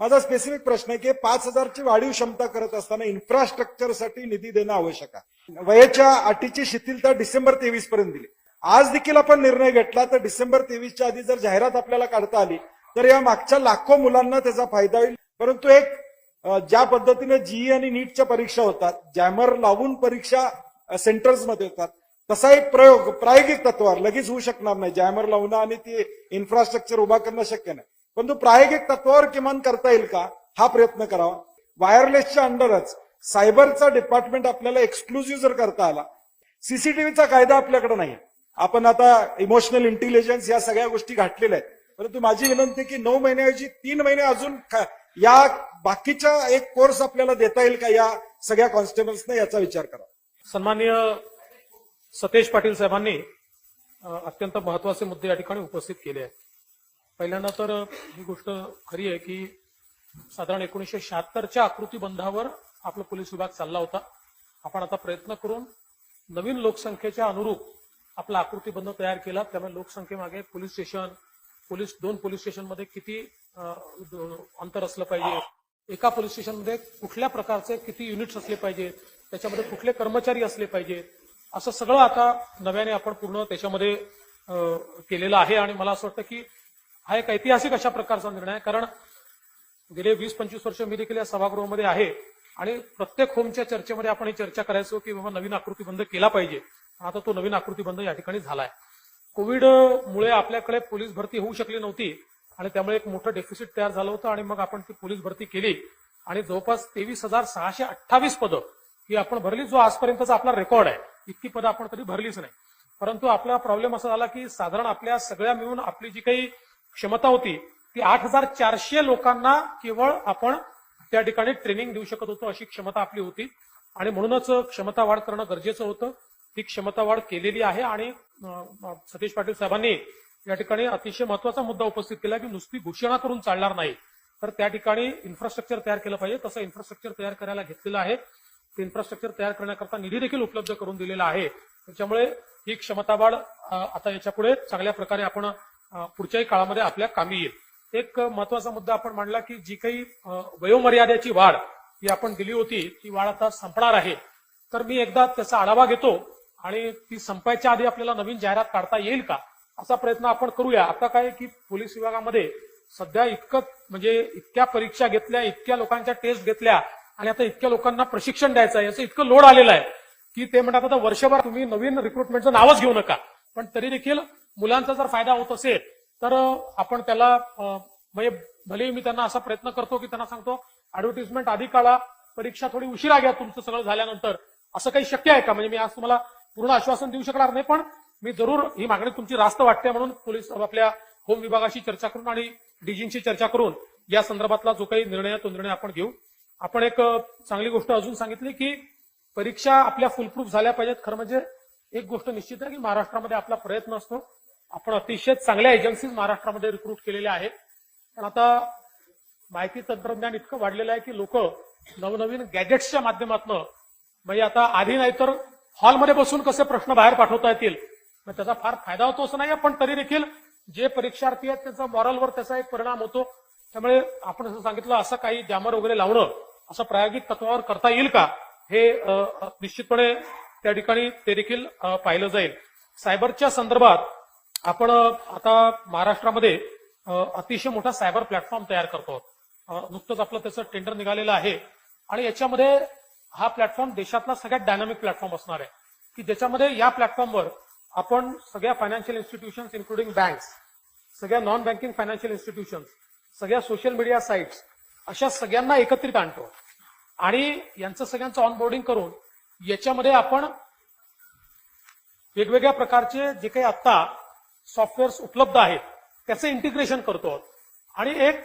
माझा स्पेसिफिक प्रश्न आहे की पाच हजारची वाढीव क्षमता करत असताना इन्फ्रास्ट्रक्चरसाठी निधी देणं आवश्यक आहे. वयाच्या अटीची शिथिलता डिसेंबर तेवीस पर्यंत दिली. आज देखील आपण निर्णय घेतला तर डिसेंबर तेवीसच्या आधी जर जाहिरात आपल्याला काढता आली तर या मागच्या लाखो मुलांना त्याचा फायदा होईल. परंतु एक ज्या पद्धतीने जीई आणि नीटच्या परीक्षा होतात जॅमर लावून परीक्षा सेंटर्समध्ये होतात तसा एक प्रयोग प्रायोगिक तत्वावर लगेच होऊ शकणार नाही. जॅमर लावणं आणि ते इन्फ्रास्ट्रक्चर उभा करणं शक्य नाही. परंतु प्रायोगिक तत्वावर किमान करता येईल का? हा प्रयत्न करावा. वायरलेसच्या अंडरच सायबरचा डिपार्टमेंट आपल्याला एक्सक्लुझिव्ह जर करता आला सीसीटीव्हीचा कायदा आपल्याकडे नाही आपण आता इमोशनल इंटेलिजन्स या सगळ्या गोष्टी घातलेल्या आहेत. परंतु माझी विनंती की नऊ महिन्याऐवजी तीन महिने अजून या बाकीच्या एक कोर्स आपल्याला देता येईल का या सगळ्या कॉन्स्टेबल्सने याचा विचार करा. सन्मान्य सतेज पाटील साहेबांनी अत्यंत महत्त्वाचे मुद्दे या ठिकाणी उपस्थित केले आहेत. पहिल्यांदा तर ही गोष्ट खरी आहे की साधारण एकोणीसशे शहात्तरच्या आकृतीबंधावर आपला पोलीस विभाग चालला होता. आपण आता प्रयत्न करून नवीन लोकसंख्येच्या अनुरूप आपला आकृतीबंध तयार केला. त्यामुळे लोकसंख्येमागे पोलीस स्टेशन पोलीस दोन पोलीस स्टेशनमध्ये किती अंतर असलं पाहिजे? एका पोलीस स्टेशनमध्ये कुठल्या प्रकारचे किती युनिट्स असले पाहिजेत? त्याच्यामध्ये कुठले कर्मचारी असले पाहिजेत? असं सगळं आता नव्याने आपण पूर्ण त्याच्यामध्ये केलेलं आहे. आणि मला असं वाटतं की हा एक ऐतिहासिक अशा प्रकारचा निर्णय आहे. कारण गेले वीस पंचवीस वर्ष मी देखील या सभागृहामध्ये आहे आणि प्रत्येक होमच्या चर्चेमध्ये आपण ही चर्चा करायचो की बाबा नवीन आकृती बंद केला पाहिजे. आता तो नवीन आकृती बंद या ठिकाणी झालाय. कोविड मुळे आपल्याकडे पोलीस भरती होऊ शकली नव्हती आणि त्यामुळे एक मोठं डेफिसिट तयार झालं होतं आणि मग आपण ती पोलीस भरती केली. आणि जवळपास तेवीस हजार सहाशे अठ्ठावीस पदं ही आपण भरली जो आजपर्यंतचा आपला रेकॉर्ड आहे. इतकी पदं आपण कधी भरलीच नाही. परंतु आपला प्रॉब्लेम असा झाला की साधारण आपल्या सगळ्या मिळून आपली जी काही क्षमता होती. ती आठ हजार चारशे लोकांना केवळ आपण त्या ठिकाणी ट्रेनिंग देऊ शकत होतो अशी क्षमता आपली होती. आणि म्हणूनच क्षमता वाढ करणं गरजेचं होतं. ती क्षमता वाढ केलेली आहे आणि सतीश पाटील साहेबांनी या ठिकाणी अतिशय महत्त्वाचा मुद्दा उपस्थित केला की नुसती घोषणा करून चालणार नाही. तर त्या ठिकाणी इन्फ्रास्ट्रक्चर तयार केलं पाहिजे. तसं इन्फ्रास्ट्रक्चर तयार करायला घेतलेलं आहे. ते इन्फ्रास्ट्रक्चर तयार करण्याकरता निधी देखील उपलब्ध करून दिलेला आहे. त्याच्यामुळे ही क्षमता वाढ आता याच्यापुढे चांगल्या प्रकारे आपण पुढच्याही काळामध्ये आपल्या कामी येईल. एक महत्त्वाचा मुद्दा आपण मांडला की जी काही वयोमर्यादेची वाढ ही आपण दिली होती ती वाढ आता संपणार आहे. तर मी एकदा त्याचा आढावा घेतो आणि ती संपायच्या आधी आपल्याला नवीन जाहिरात काढता येईल का असा प्रयत्न आपण करूया. आता काय की पोलीस विभागामध्ये सध्या इतकं म्हणजे इतक्या परीक्षा घेतल्या इतक्या लोकांच्या टेस्ट घेतल्या आणि आता इतक्या लोकांना प्रशिक्षण द्यायचं आहे याचं इतकं लोड आलेलं आहे की ते म्हणतात आता वर्षभर तुम्ही नवीन रिक्रुटमेंटचं नावच घेऊ नका. पण तरी देखील मुलांचा जर फायदा होत असेल तर आपण त्याला म्हणजे भलेही मी त्यांना असा प्रयत्न करतो की त्यांना सांगतो ऍडव्हर्टिजमेंट आधी काढा परीक्षा थोडी उशिरा घ्या तुमचं सगळं झाल्यानंतर. असं काही शक्य आहे का? म्हणजे मी आज तुम्हाला पूर्ण आश्वासन देऊ शकणार नाही पण मी जरूर ही मागणी तुमची रास्त वाटते म्हणून पोलीस आपल्या होम विभागाशी चर्चा करून आणि डीजींशी चर्चा करून या संदर्भातला जो काही निर्णय तो निर्णय आपण घेऊ. आपण एक चांगली गोष्ट अजून सांगितली की परीक्षा आपल्या फुलप्रूफ झाल्या पाहिजेत. खरं म्हणजे एक गोष्ट निश्चित आहे की महाराष्ट्रामध्ये आपला प्रयत्न असतो. आपण अतिशय चांगल्या एजन्सीज महाराष्ट्रामध्ये रिक्रूट केलेल्या आहेत. पण आता माहिती तंत्रज्ञान इतकं वाढलेलं आहे की लोक नवनवीन गॅजेट्सच्या माध्यमातून म्हणजे आता आधी नाही तर हॉलमध्ये बसून कसे प्रश्न बाहेर पाठवता येतील? मग त्याचा फार फायदा होतो असं नाही पण तरी देखील जे परीक्षार्थी आहेत त्याचा मॉरलवर त्याचा एक परिणाम होतो. त्यामुळे आपण असं सांगितलं असं काही जॅमर वगैरे लावणं असं प्रायोगिक तत्वावर करता येईल का? हे निश्चितपणे त्या ठिकाणी ते देखील पाहिलं जाईल. सायबरच्या संदर्भात आपण आता महाराष्ट्रामध्ये अतिशय मोठा सायबर प्लॅटफॉर्म तयार करतो नुकतंच आपलं त्याचं टेंडर निघालेलं आहे. आणि याच्यामध्ये हा प्लॅटफॉर्म देशातला सगळ्यात डायनामिक प्लॅटफॉर्म असणार आहे. की ज्याच्यामध्ये या प्लॅटफॉर्मवर आपण सगळ्या फायनान्शियल इन्स्टिट्यूशन इन्क्लुडिंग बँक्स सगळ्या नॉन बँकिंग फायनान्शियल इन्स्टिट्यूशन सगळ्या सोशल मीडिया साईट्स अशा सगळ्यांना एकत्रित आणतो. आणि यांचं सगळ्यांचं ऑनबोर्डिंग करून याच्यामध्ये आपण वेगवेगळ्या प्रकारचे जे काही आता सॉफ्टवेअर्स उपलब्ध आहेत त्याचं इंटिग्रेशन करतो आहोत. आणि एक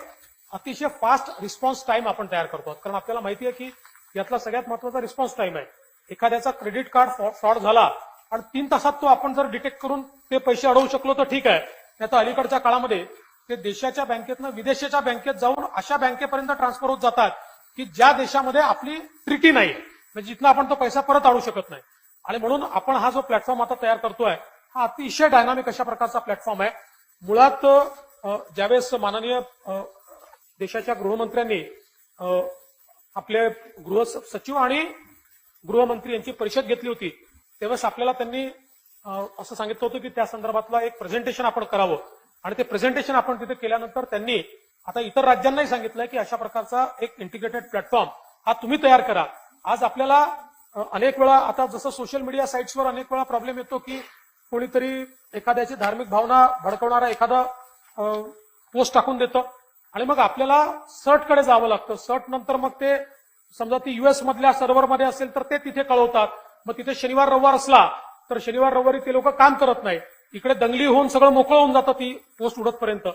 अतिशय फास्ट रिस्पॉन्स टाइम आपण तयार करतो कारण आपल्याला माहिती आहे की यातला सगळ्यात महत्त्वाचा रिस्पॉन्स टाइम आहे. एखाद्याचा क्रेडिट कार्ड फ्रॉड झाला आणि तीन तासात तो आपण जर डिटेक्ट करून ते पैसे अडवू शकलो तर ठीक आहे. नाही तर अलीकडच्या काळामध्ये ते देशाच्या बँकेतनं विदेशाच्या बँकेत जाऊन अशा बँकेपर्यंत ट्रान्सफर होत जातात की ज्या देशामध्ये आपली ट्रिटी नाही. म्हणजे जिथनं आपण तो पैसा परत आणू शकत नाही. आणि म्हणून आपण हा जो प्लॅटफॉर्म आता तयार करतोय हा अतिशय डायनामिक अशा प्रकारचा प्लॅटफॉर्म आहे. मुळात ज्यावेळेस माननीय देशाच्या गृहमंत्र्यांनी आपले गृह सचिव आणि गृहमंत्री यांची परिषद घेतली होती तेव्हाच आपल्याला त्यांनी असं सांगितलं होतं की त्या संदर्भातला एक प्रेझेंटेशन आपण करावं. आणि ते प्रेझेंटेशन आपण तिथे केल्यानंतर त्यांनी आता इतर राज्यांनाही सांगितलंय की अशा प्रकारचा एक इंटिग्रेटेड प्लॅटफॉर्म हा तुम्ही तयार करा. आज आपल्याला अनेक वेळा आता जसं सोशल मीडिया साईट्सवर अनेक वेळा प्रॉब्लेम येतो की कोणीतरी एखाद्याची धार्मिक भावना भडकवणारा एखादा पोस्ट टाकून देतं. आणि मग आपल्याला सर्टकडे जावं लागतं. सर्ट नंतर मग ते समजा ती युएस मधल्या सर्व्हरमध्ये असेल तर ते तिथे कळवतात. मग तिथे शनिवार रविवार असला तर शनिवार रविवारी ते लोक काम करत नाही. इकडे दंगली होऊन सगळं मोकळं होऊन जातं ती पोस्ट उडतपर्यंत.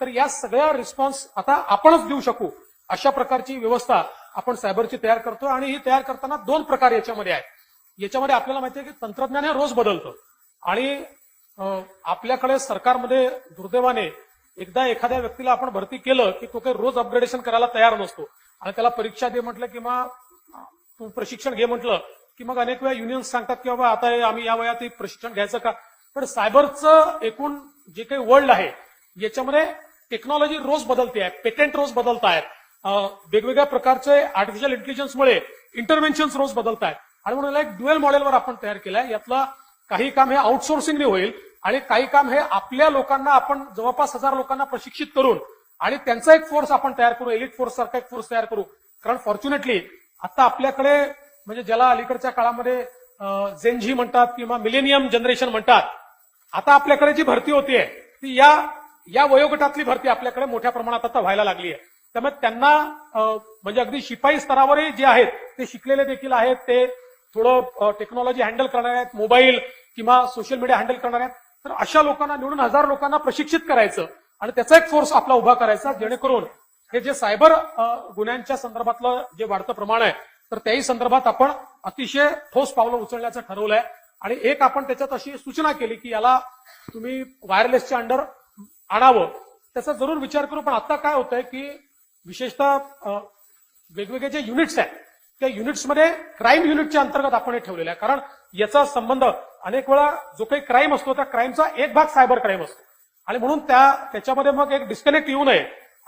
तर या सगळ्या रिस्पॉन्स आता आपणच देऊ शकू. अशा प्रकारची व्यवस्था आपण सायबरची तयार करतो आणि ही तयार करताना दोन प्रकार याच्यामध्ये आहेत. याच्यामध्ये आपल्याला माहिती आहे की तंत्रज्ञान हे रोज बदलतं. आणि आपल्याकडे सरकारमध्ये दुर्दैवाने एकदा एखाद्या व्यक्तीला आपण भरती केलं की तो काही रोज अपग्रेडेशन करायला तयार नसतो. आणि त्याला परीक्षा दे म्हटलं किंवा तू प्रशिक्षण घे म्हटलं की मग अनेक वेळा युनियन्स सांगतात की बाबा आता आम्ही या वयात प्रशिक्षण घ्यायचं का? पण सायबरचं एकूण जे काही वर्ल्ड आहे याच्यामध्ये टेक्नॉलॉजी रोज बदलते आहे पेटेंट रोज बदलत आहेत वेगवेगळ्या प्रकारचे आर्टिफिशियल इंटेलिजन्समुळे इंटरव्हेन्शन रोज बदलत आहेत आणि म्हणून एक ड्युएल मॉडेलवर आपण तयार केलाय. यातला काही काम हे आउटसोर्सिंगने होईल आणि काही काम हे आपल्या लोकांना आपण जवळपास हजार लोकांना प्रशिक्षित करून आणि त्यांचा एक फोर्स आपण तयार करू एलिट फोर्स सारखा एक फोर्स तयार करू. कारण फॉर्च्युनेटली आता आपल्याकडे म्हणजे ज्याला अलीकडच्या काळामध्ये जेनझी म्हणतात किंवा मिलेनियम जनरेशन म्हणतात आता आपल्याकडे जी भरती होतीये ती या या वयोगटातली भरती आपल्याकडे मोठ्या प्रमाणात आता व्हायला लागली आहे त्यामुळे त्यांना म्हणजे अगदी शिपाई स्तरावरही जे आहेत ते शिकलेले देखील आहेत ते थोडं टेक्नॉलॉजी हँडल करणार आहेत मोबाईल किंवा सोशल मीडिया हँडल करणार आहेत तर अशा लोकांना निवडून हजार लोकांना प्रशिक्षित करायचं आणि त्याचा एक फोर्स आपला उभा करायचा जेणेकरून हे जे सायबर गुन्ह्यांच्या संदर्भातलं जे वाढतं प्रमाण आहे तर त्याही संदर्भात आपण अतिशय ठोस पावलं उचलण्याचं ठरवलंय. आणि एक आपण त्याच्यात अशी सूचना केली की याला तुम्ही वायरलेसच्या अंडर आणावं. त्याचा जरूर विचार करू पण आता काय होतंय की विशेषतः वेगवेगळे जे युनिट्स आहेत त्या युनिट्समध्ये क्राईम युनिटच्या अंतर्गत आपण हे ठेवलेलं आहे. कारण याचा संबंध अनेक वेळा जो काही क्राईम असतो त्या क्राईमचा एक भाग सायबर क्राईम असतो. आणि म्हणून त्या त्याच्यामध्ये मग एक डिस्कनेक्ट येऊ नये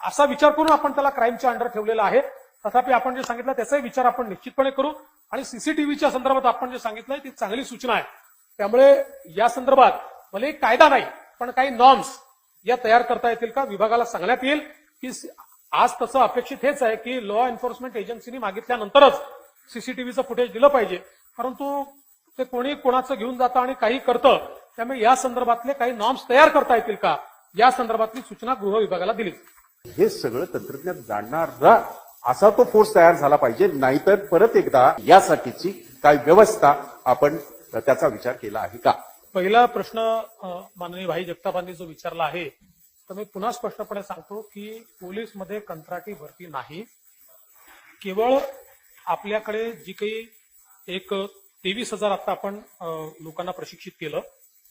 असा विचार करून आपण त्याला क्राईमच्या अंडर ठेवलेला आहे. तथापि आपण जे सांगितलं त्याचाही विचार आपण निश्चितपणे करू. आणि सीसीटीव्हीच्या संदर्भात आपण जे सांगितलंय ती चांगली सूचना आहे. त्यामुळे या संदर्भात भले कायदा नाही पण काही नॉर्म्स या तयार करता येतील का विभागाला सांगण्यात येईल की आज तसं अपेक्षित हेच आहे की लॉ एन्फोर्समेंट एजन्सीनी मागितल्यानंतरच सीसीटीव्हीचं फुटेज दिलं पाहिजे. परंतु ते कोणी कोणाचं घेऊन जातं आणि काही करतं त्यामुळे या संदर्भातले काही नॉर्म्स तयार करता येतील का? या संदर्भातली सूचना गृह विभागाला दिली. हे सगळं तंत्रज्ञान जाणणारा असा तो फोर्स तयार झाला पाहिजे नाहीतर परत एकदा यासाठीची काय व्यवस्था आपण त्याचा विचार केला आहे का? पहिला प्रश्न माननीय भाई जगतापांनी जो विचारला आहे तर मी पुन्हा स्पष्टपणे सांगतो की पोलीसमध्ये कंत्राटी भरती नाही. केवळ आपल्याकडे जी काही एक तेवीस हजार आता आपण लोकांना प्रशिक्षित केलं.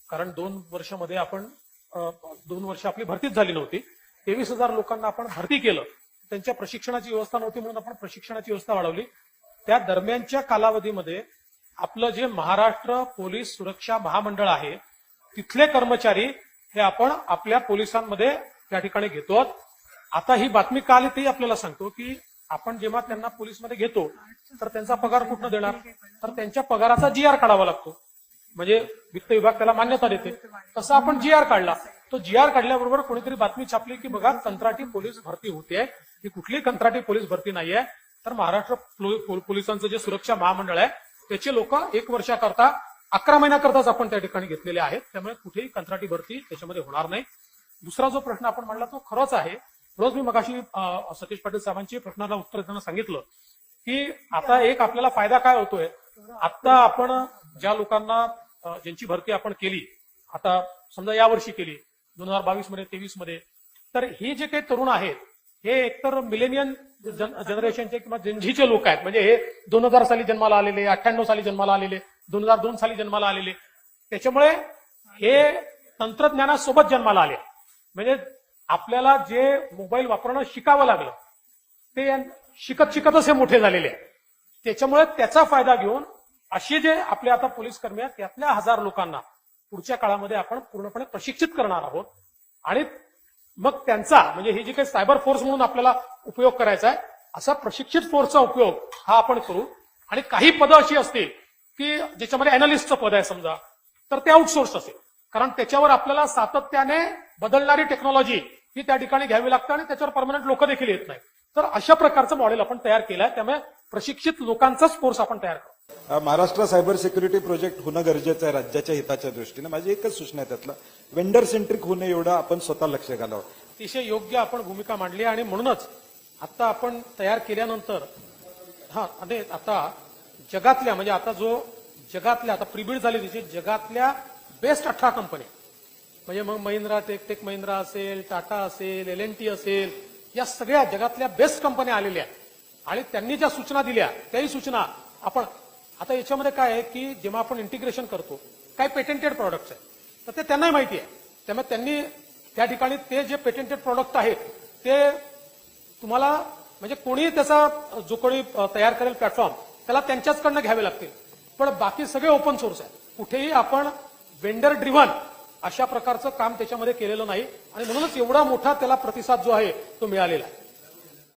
कारण दोन वर्षामध्ये आपण दोन वर्ष आपली भरतीच झाली नव्हती. तेवीस हजार लोकांना आपण भरती केलं. त्यांच्या प्रशिक्षणाची व्यवस्था नव्हती म्हणून आपण प्रशिक्षणाची व्यवस्था वाढवली. त्या दरम्यानच्या कालावधीमध्ये आपलं जे महाराष्ट्र पोलीस सुरक्षा महामंडळ आहे तिथले कर्मचारी हे आपण आपल्या पोलिसांमध्ये त्या ठिकाणी घेतो आता ही बातमी का आली तेही आपल्याला सांगतो की आपण जेव्हा त्यांना पोलीसमध्ये घेतो तर त्यांचा पगार कुठनं देणार? तर त्यांच्या पगाराचा जी आर काढावा लागतो. म्हणजे वित्त विभाग त्याला मान्यता देते. तसं आपण जी आर काढला. तो जी आर काढल्याबरोबर कोणीतरी बातमी छापली की बघा कंत्राटी पोलीस भरती होते ही कुठली कंत्राटी पोलीस भरती नाहीये. तर महाराष्ट्र पोलिसांचं जे सुरक्षा महामंडळ आहे त्याचे लोक एक वर्षाकरता अकरा महिन्याकरताच आपण त्या ठिकाणी घेतलेले आहेत. त्यामुळे कुठेही कंत्राटी भरती त्याच्यामध्ये होणार नाही. दुसरा जो प्रश्न आपण मांडला तो खरंच आहे. रोज मी मगाशी सतीश पाटील साहेबांची प्रश्नाला उत्तर देताना सांगितलं की आता एक आपल्याला फायदा काय होतोय? आता आपण ज्या लोकांना ज्यांची भरती आपण केली आता समजा या वर्षी केली दोन हजार बावीसमध्ये तेवीसमध्ये तर हे जे काही तरुण आहेत हे एकतर मिलेनियन जनरेशनचे किंवा जनझीचे लोक आहेत. म्हणजे हे दोन हजार साली जन्माला आलेले अठ्ठ्याण्णव साली जन्माला आलेले दोन हजार दोन साली जन्माला आलेले. त्याच्यामुळे हे तंत्रज्ञानासोबत जन्माला आले. म्हणजे आपल्याला जे मोबाईल वापरणं शिकावं लागलं ते शिकत शिकतच हे मोठे झालेले. आहे त्याच्यामुळे त्याचा फायदा घेऊन असे जे आपले आता पोलीस कर्मी आहेत त्यातल्या हजार लोकांना पुढच्या काळामध्ये आपण पूर्णपणे प्रशिक्षित करणार आहोत. आणि मग त्यांचा म्हणजे हे जे काही सायबर फोर्स म्हणून आपल्याला उपयोग करायचा आहे असा प्रशिक्षित फोर्सचा उपयोग हा आपण करू. आणि काही पदं अशी असतील की ज्याच्यामध्ये अॅनालिस्टचं पद आहे समजा तर ते आउटसोर्स असेल. कारण त्याच्यावर आपल्याला सातत्याने बदलणारी टेक्नॉलॉजी ही त्या ठिकाणी घ्यावी लागते आणि त्याच्यावर परमनंट लोक देखील येत नाही तर अशा प्रकारचं मॉडेल आपण तयार केलं आहे त्यामुळे प्रशिक्षित लोकांचाच फोर्स आपण तयार करू अ, महाराष्ट्र सायबर सिक्युरिटी प्रोजेक्ट होणं गरजेचं आहे राज्याच्या हिताच्या दृष्टीने. माझी एकच सूचना आहे त्यातलं. वेंडर सेंट्रिक होणं एवढं आपण स्वतः लक्ष घालावं. अतिशय योग्य आपण भूमिका मांडली आणि म्हणूनच आता आपण तयार केल्यानंतर हा आता जगातल्या म्हणजे आता जो जगातल्या आता प्रिबिड झाली तिची जगातल्या बेस्ट अठरा कंपनी म्हणजे मग महिंद्रा टेकटेक महिंद्रा असेल टाटा असेल एल एन टी असेल या सगळ्या जगातल्या बेस्ट कंपन्या आलेल्या आहेत. आणि त्यांनी ज्या सूचना दिल्या त्याही सूचना आपण आता याच्यामध्ये काय आहे की जेव्हा आपण इंटिग्रेशन करतो काही पेटेंटेड प्रॉडक्ट्स आहेत तर ते त्यांनाही माहिती आहे. त्यामुळे त्यांनी त्या ठिकाणी ते जे पेटेंटेड प्रॉडक्ट आहेत ते तुम्हाला म्हणजे कोणीही त्याचा जो कोणी तयार करेल प्लॅटफॉर्म त्याला त्यांच्याचकडनं घ्यावे लागतील. पण बाकी सगळे ओपन सोर्स आहेत. कुठेही आपण वेंडर ड्रिव्हन अशा प्रकारचं काम त्याच्यामध्ये केलेलं नाही. आणि म्हणूनच एवढा मोठा त्याला प्रतिसाद जो आहे तो मिळालेला आहे.